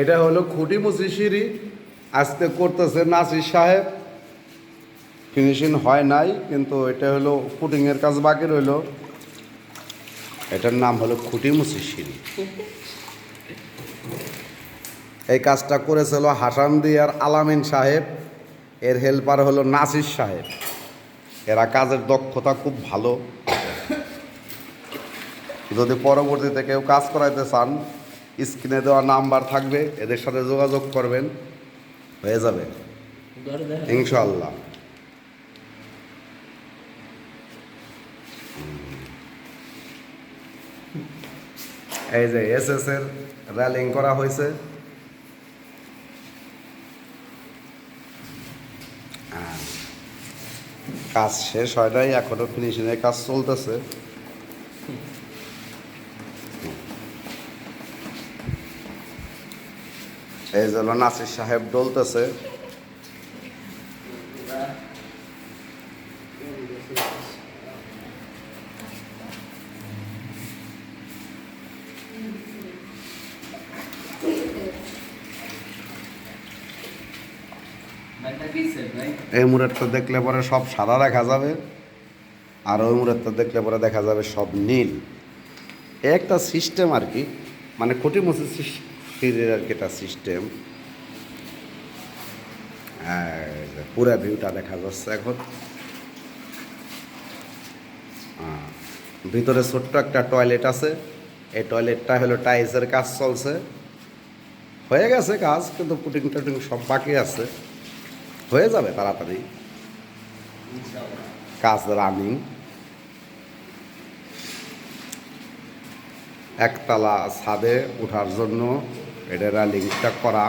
এটা হলো খুঁটি মুচি সিঁড়ি। আজকে করতেছে নাসির সাহেব। ফিনিশিং হয় নাই, কিন্তু এটা হলো ফুটিংয়ের কাজ বাকি রইল। এটার নাম হলো খুঁটি মুচি সিঁড়ি। এই কাজটা করেছিল হাসান দিয়ার আলামিন সাহেব। এর হেল্পার হলো নাসির সাহেব। এরা কাজের দক্ষতা খুব ভালো। যদি পরবর্তীতে কেউ কাজ করাইতে চান স্ক্রিনে দেওয়া নাম্বার থাকবে, এদের সাথে যোগাযোগ করবেন, হয়ে যাবে। ইনশাল্লাহ এই যে এস এস এর র্যালিং করা হয়েছে। হ্যাঁ। কাজ শেষ হয় নাই, এখনও ফিনিশিংয়ের কাজ চলতেছে। এই জন্য নাসির সাহেব ডলতেছে এই মুরেরটা দেখলে পরে সব সাদা দেখা যাবে, আর ওই মুরেরটা দেখলে পরে দেখা যাবে সব নীল। একটা সিস্টেম আর কি মানে খুঁটি মুচি সিঁড়ির আর সিস্টেম পুরা ভিউটা দেখা যাচ্ছে এখন। ভিতরে ছোট্ট একটা টয়লেট আছে। এই টয়লেটটা হলো টাইলসের কাজ চলছে। হয়ে গেছে কাজ, কিন্তু পুটিং টুটিং সব বাকি আছে। হয়ে যাবে তাড়াতাড়ি। কাজ রানিং একতলা ছাদে ওঠার জন্য এটা রেলিংটা করা।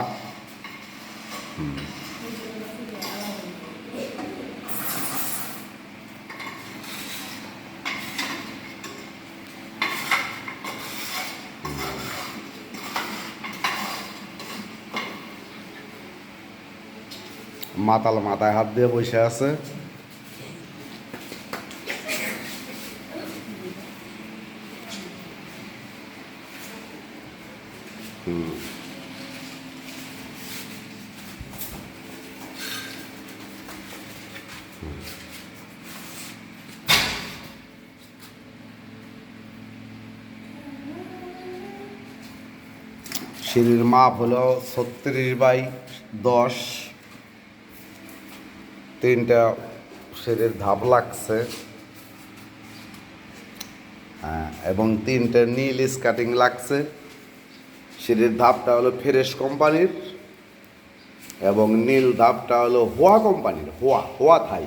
মাতাল মাথায় হাত দিয়ে বসে আছে সিঁড়ির মাপ হলো ছত্রিশ বাই দশ। তিনটা সিঁড়ির ধাপ লাগছে। হ্যাঁ, এবং তিনটে নীল স্কাটিং লাগছে। সেটির ধাপটা হলো ফেরেস কোম্পানির এবং নীল ধাপটা হলো হোয়া কোম্পানির হোয়া হোয়া থাই।